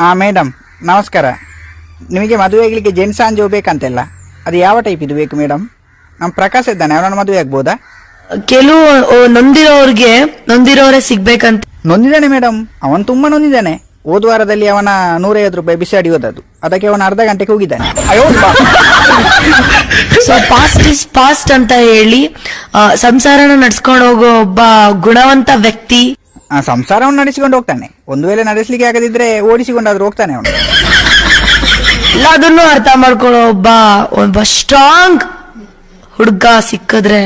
ಹಾಂ ಮೇಡಮ್ ನಮಸ್ಕಾರ. ನಿಮಗೆ ಮದುವೆ ಆಗಲಿಕ್ಕೆ ಜೆಂಟ್ಸ್ ಅಂಜು ಬೇಕಂತೆಲ್ಲ ಅದು ಯಾವ ಟೈಪ್ ಇದು ಬೇಕು ಮೇಡಮ್ ನಮ್ಮ ಪ್ರಕಾಶ್ ಇದ್ದಾನೆ ಅವನನ್ನು ಮದುವೆ ಆಗ್ಬೋದಾ? ಕೆಲವು ನೊಂದಿರೋರಿಗೆ ನೊಂದಿರೋರ್ಗೆ ನೊಂದಿರೋರೇ ಸಿಗ್ಬೇಕಂತ. ನೊಂದಿದ್ದಾನೆ ಮೇಡಮ್ ಅವನು ತುಂಬಾ ನೊಂದಿದ್ದಾನೆ. ಹೋದ ವಾರದಲ್ಲಿ ಅವನ ನೂರೈವತ್ತು ರೂಪಾಯಿ ಬಿಸಿ ಹೋದದ್ದು. ಅದಕ್ಕೆ ಅವನು ಅರ್ಧ ಗಂಟೆಗೆ ಹೋಗಿದ್ದಾನೆ. ಸೊ ಪಾಸ್ಟ್ ಇಸ್ ಪಾಸ್ಟ್ ಅಂತ ಹೇಳಿ ಆ, ಸಂಸಾರನ ನಡ್ಸ್ಕೊಂಡು ಹೋಗೋ ಒಬ್ಬ ಗುಣವಂತ ವ್ಯಕ್ತಿ ಆ ಸಂಸಾರವನ್ನು ನಡೆಸಿಕೊಂಡು ಹೋಗ್ತಾನೆ. ಒಂದು ವೇಳೆ ನಡೆಸಲಿಕ್ಕೆ ಆಗದಿದ್ರೆ ಓಡಿಸಿಕೊಂಡಾದ್ರೂ ಹೋಗ್ತಾನೆ ಅವನು. ಎಲ್ಲದನ್ನು ಅರ್ಥ ಮಾಡ್ಕೊಳ್ಳೋ ಒಬ್ಬ ಒಬ್ಬ ಸ್ಟ್ರಾಂಗ್ ಹುಡುಗ ಸಿಕ್ಕಿದ್ರೆ.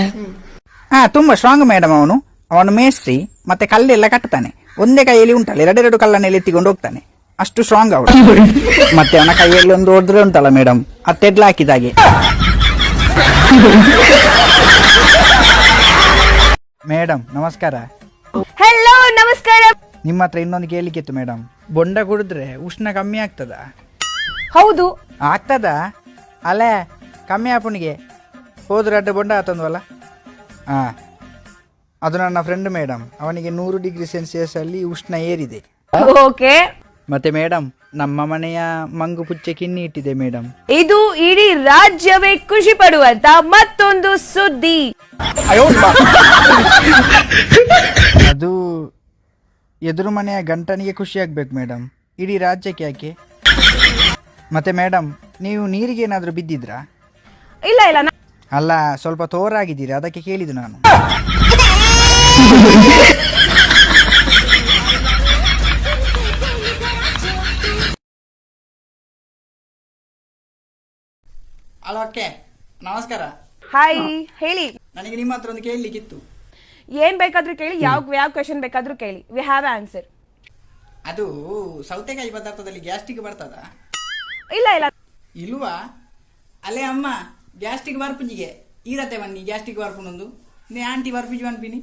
ಹಾ ತುಂಬಾ ಸ್ಟ್ರಾಂಗ್ ಮೇಡಮ್ ಅವನು. ಅವನು ಮೇಸ್ತ್ರಿ ಮತ್ತೆ ಕಲ್ಲೆಲ್ಲ ಕಟ್ತಾನೆ. ಒಂದೇ ಕೈಯಲ್ಲಿ ಉಂಟಲ್ಲ ಎರಡೆರಡು ಕಲ್ಲನ್ನೆಲ್ಲ ಎತ್ತಿಕೊಂಡು ಹೋಗ್ತಾನೆ. ಅಷ್ಟು ಸ್ಟ್ರಾಂಗ್ ಅವನು ಮತ್ತೆ ಅವನ ಕೈಯಲ್ಲಿ ಒಂದು ಹೊಡೆದ್ರೆ ಉಂಟಲ್ಲ ಮೇಡಮ್ ಅತ್ತೆಡ್ಲ ಹಾಕಿದಾಗೆ ಮೇಡಮ್ ನಮಸ್ಕಾರ. ಹಲೋ ನಮಸ್ಕಾರ. ನಿಮ್ಮ ಹತ್ರ ಇನ್ನೊಂದು ಇತ್ತು ಮೇಡಮ್ ಬೊಂಡ ಕುಡಿದ್ರೆ ಉಷ್ಣ ಕಮ್ಮಿ ಆಗ್ತದ? ಹೌದು. ಆಗ್ತದ? ಅಲ್ಲೇ ಕಮ್ಮಿ ಆಪುಣಿಗೆ ಹೋದ್ರೆ ಅಡ್ಡ ಬೊಂಡ ಆತಂದ್ವಲ್ಲ ಹಾಂ ಅದು ನನ್ನ ಫ್ರೆಂಡ್ ಮೇಡಮ್ ಅವನಿಗೆ ನೂರು ಡಿಗ್ರಿ ಸೆಲ್ಸಿಯಸ್ ಅಲ್ಲಿ ಉಷ್ಣ ಏರಿದೆ. ಓಕೆ. ಮತ್ತೆ ಮೇಡಮ್ ನಮ್ಮ ಮನೆಯ ಮಂಗು ಪುಚ್ಚೆ ಕಿನ್ನಿ ಇಟ್ಟಿದೆ ಮೇಡಮ್ ಇದು ಇಡೀ ರಾಜ್ಯವೇ ಖುಷಿ ಪಡುವಂತ ಮತ್ತೊಂದು ಸುದ್ದಿ. ಅದು ಎದುರು ಮನೆಯ ಗಂಟನಿಗೆ ಖುಷಿಯಾಗಬೇಕು ಆಗ್ಬೇಕು ಮೇಡಮ್ ಇಡೀ ರಾಜ್ಯಕ್ಕೆ ಯಾಕೆ? ಮತ್ತೆ ಮೇಡಮ್ ನೀವು ನೀರಿಗೆ ಏನಾದರೂ ಬಿದ್ದಿದ್ರಾ? ಇಲ್ಲ ಇಲ್ಲ ನಾ- ಅಲ್ಲ ಸ್ವಲ್ಪ ತೋರಾಗಿದ್ದೀರಿ? ಅದಕ್ಕೆ ಕೇಳಿದ್ದು ನಾನು. ಹಲೋ ಓಕೆ ನಮಸ್ಕಾರ. ಹಾಯ್ ಹೇಳಿ. ನನಗೆ ನಿಮ್ಮ ಹತ್ರ ಒಂದು ಕೇಳಲಿಕ್ಕಿತ್ತು. ಏನ್ ಬೇಕಾದ್ರೂ ಕೇಳಿ ಯಾವ ಯಾವ ಕ್ವೆಶನ್ ಬೇಕಾದ್ರೂ ಕೇಳಿ. ವಿ ಹ್ಯಾವ್ ಆನ್ಸರ್ ಅದು ಸೌತೆಕಾಯಿ ಪದಾರ್ಥದಲ್ಲಿ ಗ್ಯಾಸ್ಟ್ರಿಕ್ ಬರ್ತದ? ಇಲ್ಲ ಇಲ್ಲ. ಇಲ್ವಾ? ಅಲ್ಲೇ ಅಮ್ಮ ಗ್ಯಾಸ್ಟ್ರಿಕ್ ಬರ್ಪುಜಿಗೆ ಇರತ್ತೆ ಬನ್ನಿ ಗ್ಯಾಸ್ಟ್ರಿಕ್ ಬರ್ಪುನೊಂದು. ನೀ ಆಂಟಿ ಬರ್ಪಿಜಿ ಬನ್ಪಿನಿ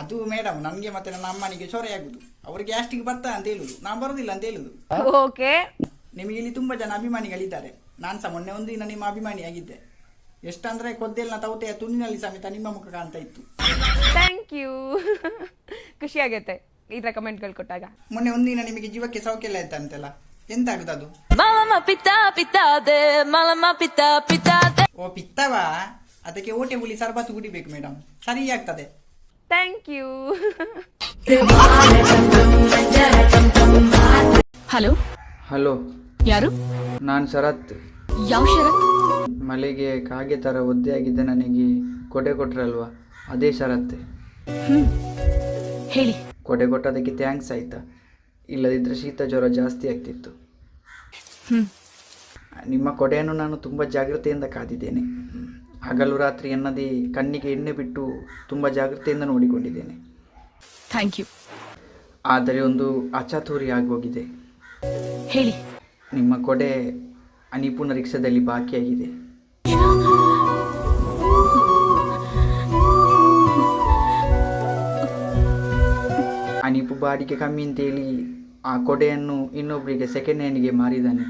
ಅದು ಮೇಡಮ್ ನನಗೆ ಮತ್ತೆ ನನ್ನ ಅಮ್ಮನಿಗೆ ಚೊರೆ ಆಗುದು. ಅವ್ರಿಗೆ ಗ್ಯಾಸ್ಟ್ರಿಕ್ ಬರ್ತಾ ಅಂತ ಹೇಳುದು. ನಾನು ಬರುದಿಲ್ಲ ಅಂತ ಹೇಳುದು. ಓಕೆ ನಿಮಗೆ ಇಲ್ಲಿ ತುಂಬಾ ಜನ ಅಭಿಮಾನಿಗಳಿದ್ದಾರೆ. ನಾನು ಸಹ ಮೊನ್ನೆ ಒಂದು ದಿನ ನಿಮ್ಮ ಅಭಿಮಾನಿಯಾಗಿದ್ದೆ. ಎಷ್ಟಂದ್ರೆ ಕೊದ್ದೆಲ್ನ ತೌತೆಯ ತುಂಡಿನಲ್ಲಿ ಸಮೇತ ನಿಮ್ಮ ಮುಖ ಕಾಣ್ತಾ ಇತ್ತು. ಥ್ಯಾಂಕ್ ಯು ಖುಷಿ ಆಗತ್ತೆ ಈ ತರ ಕಮೆಂಟ್ಗಳು ಕೊಟ್ಟಾಗ. ಮೊನ್ನೆ ಒಂದಿನ ನಿಮಗೆ ಜೀವಕ್ಕೆ ಸೌಖ್ಯ ಇಲ್ಲ ಆಯ್ತಂತೆಲ್ಲ ಎಂತ ಆಗುದು ಅದು ಮಲಮ pita ಪಿತ್ತಾದೆ ಮಲಮ ಪಿತ್ತಾ ಪಿತ್ತಾದೆ ಓ ಪಿತ್ತವಾ? ಅದಕ್ಕೆ ಓಟೆ ಹುಳಿ ಸರ್ಬತ್ ಕುಡಿಬೇಕು ಮೇಡಮ್ ಸರಿ ಆಗ್ತದೆ. ಥ್ಯಾಂಕ್ ಯು ಹಲೋ ಹಲೋ ಯಾರು? ನಾನು ಶರತ್. ಯಾವ ಶರತ್? ಮಳೆಗೆ ಕಾಗೆ ಥರ ಒದ್ದೆ ಆಗಿದ್ದ ನನಗೆ ಕೊಡೆ ಕೊಟ್ರಲ್ವಾ? ಅದೇ ಶರತ್ತೆ ಹೇಳಿ. ಕೊಡೆ ಕೊಟ್ಟದಕ್ಕೆ ಥ್ಯಾಂಕ್ಸ್ ಆಯ್ತಾ? ಇಲ್ಲದಿದ್ದರೆ ಶೀತ ಜ್ವರ ಜಾಸ್ತಿ ಆಗ್ತಿತ್ತು. ನಿಮ್ಮ ಕೊಡೆಯನ್ನು ನಾನು ತುಂಬ ಜಾಗ್ರತೆಯಿಂದ ಕಾದಿದ್ದೇನೆ. ಹಗಲು ರಾತ್ರಿ ಎನ್ನದೇ ಕಣ್ಣಿಗೆ ಎಣ್ಣೆ ಬಿಟ್ಟು ತುಂಬ ಜಾಗ್ರತೆಯಿಂದ ನೋಡಿಕೊಂಡಿದ್ದೇನೆ. ಥ್ಯಾಂಕ್ ಯು ಆದರೆ ಒಂದು ಅಚಾತುರಿ ಆಗೋಗಿದೆ ಹೇಳಿ. ನಿಮ್ಮ ಕೊಡೆ ಅನಿಪುಣ ರಿಕ್ಷಾದಲ್ಲಿ ಬಾಕಿಯಾಗಿದೆ. ಅನಿಪು ಬಾಡಿಗೆ ಕಮ್ಮಿ ಅಂತೇಳಿ ಆ ಕೊಡೆಯನ್ನು ಇನ್ನೊಬ್ಬರಿಗೆ ಸೆಕೆಂಡ್ ಹ್ಯಾಂಡ್ಗೆ ಮಾರಿದ್ದಾನೆ